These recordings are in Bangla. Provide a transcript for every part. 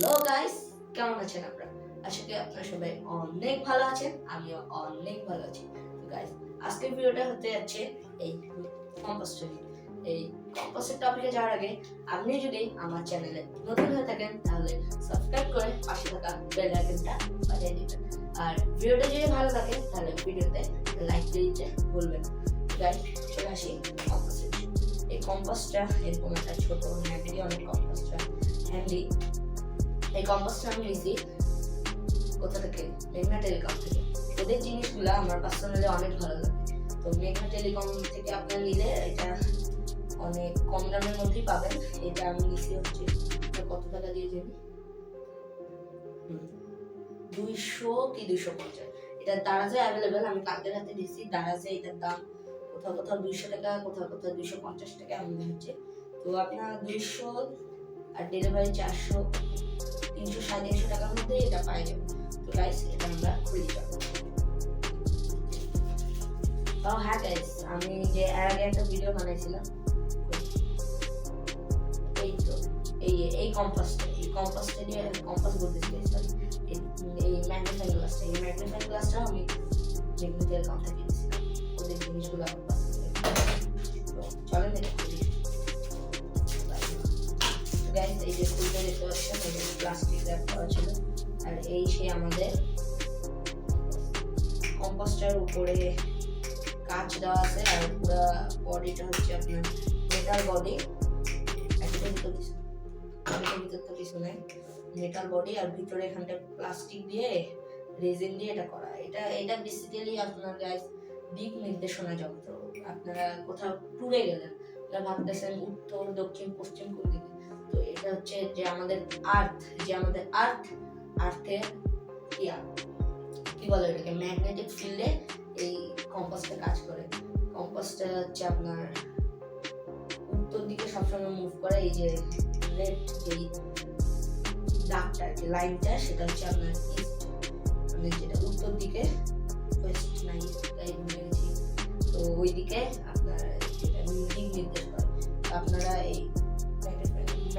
হ্যালো গাইস কেমন আছেন আপনারা? আশা করি আপনারা সবাই অনেক ভালো আছেন, আমিও অনেক ভালো আছি। গাইস আজকের ভিডিওটা হতে যাচ্ছে এই কম্পোস্ট এই কম্পোস্টের টপিকে যাওয়ার আগে, আপনি যদি আমার চ্যানেলে নতুন হয়ে থাকেন, তাহলে সাবস্ক্রাইব করে পাশে থাকা বেল আইকনটা বাজিয়ে দিবেন। আর ভিডিওটা যদি ভালো লাগে, তাহলে ভিডিওতে লাইক দিতে ভুলবেন গাইস চলে আসি এই কম্পোস্টটা এরকম একটা ছোট হ্যান্ডি অনেক কম্পোস্টটা হ্যান্ডি এই কম্পোস্টটা আমি নিয়েছি কোথা থেকে? মেঘনা টেলিকম থেকে। ওদের জিনিসগুলো আমার পার্সোনালি অনেক ভালো লাগে। তো মেঘনা টেলিকম থেকে আপনার নিলে এটা অনেক কম দামের মধ্যেই পাবেন। এটা আমি নিছি হচ্ছে কত টাকা দিয়ে জানি? দুইশো কি দুইশো পঞ্চাশ। এটা দারাজে অ্যাভেলেবেল আমি কালকে রাতে দিয়েছি দারাজে এটার দাম কোথাও কোথাও দুইশো টাকা, কোথাও কোথাও দুইশো পঞ্চাশ টাকা, এমন হচ্ছে। তো আপনার দুইশো আর ডেলিভারি চারশো সাড়ে তিনশো টাকার মধ্যে এটা পাই যাবে তো গাইস এটা আমরা খুলে যাব তাও হ্যাঁ গাইস আমি যে এর আগে একটা ভিডিও বানাইছিলাম এই তো এই এই কম্পাসটা এই কম্পাসটা দিয়ে কম্পাস বলতেছি sorry, এই ম্যাগনিফাইং গ্লাসটা এই ম্যাগনিফাইং গ্লাসটা আমি টেকনিক্যাল কাউন্ট থেকে নিয়েছিলাম ওদের জিনিসগুলো আমার পাশে চলেন এটা এই যে খুলতে দেখতে পাচ্ছেন এই প্লাস্টিক র্যাপ করা ছিল। আর এই সেই আমাদের কম্পোস্টার উপরে কাঁচ দেওয়া আছে, আর পুরো বডিটা হচ্ছে আপনার মেটাল বডি কিছু তো কিছু মেটাল বডি আর ভিতরে এখানটা প্লাস্টিক দিয়ে রেজিন দিয়ে এটা করা। এটা এটা বেসিক্যালি আপনার গাইস দিক নির্দেশনা যন্ত্র। আপনারা কোথাও ট্যুরে গেলেন আপনারা ভাবতেছেন উত্তর, দক্ষিণ, পশ্চিম কোন দিকে। এটা হচ্ছে যে আমাদের আর্থ যে আমাদের আর্থ আর্থের ইয়া কি বলে এটাকে ম্যাগনেটিক ফিল্ডে এই কম্পাসটা কাজ করে। কম্পাসটা হচ্ছে আপনার উত্তর দিকে সবসময় মুভ করে এই যে রেড যেই দাগটা, যে লাইনটা সেটা হচ্ছে আপনার ইস্ট মানে যেটা উত্তর দিকে ওয়েস্ট না ইস্ট তো ওই দিকে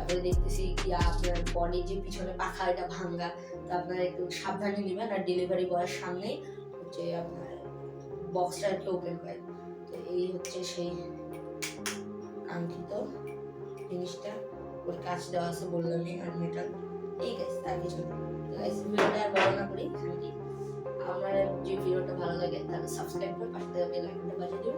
তারপরে দেখতেছি কি আপনার বডি যে পিছনে পাখা, এটা ভাঙ্গা। তো আপনারা একটু সাবধানে নেবেন আর ডেলিভারি বয়ের সামনেই হচ্ছে আপনার বক্সটা কি ওপেন করে। তো এই হচ্ছে সেই কাঙ্ক্ষিত জিনিসটা। ওর কাজ দেওয়া আছে বললামই আর মেটাল এই গাইস আর কিছু ভিডিওটা আর বড় না করি আমার যে ভিডিওটা ভালো লাগে, তাহলে সাবস্ক্রাইব করে পাশে বেল আইকনটা বাজিয়ে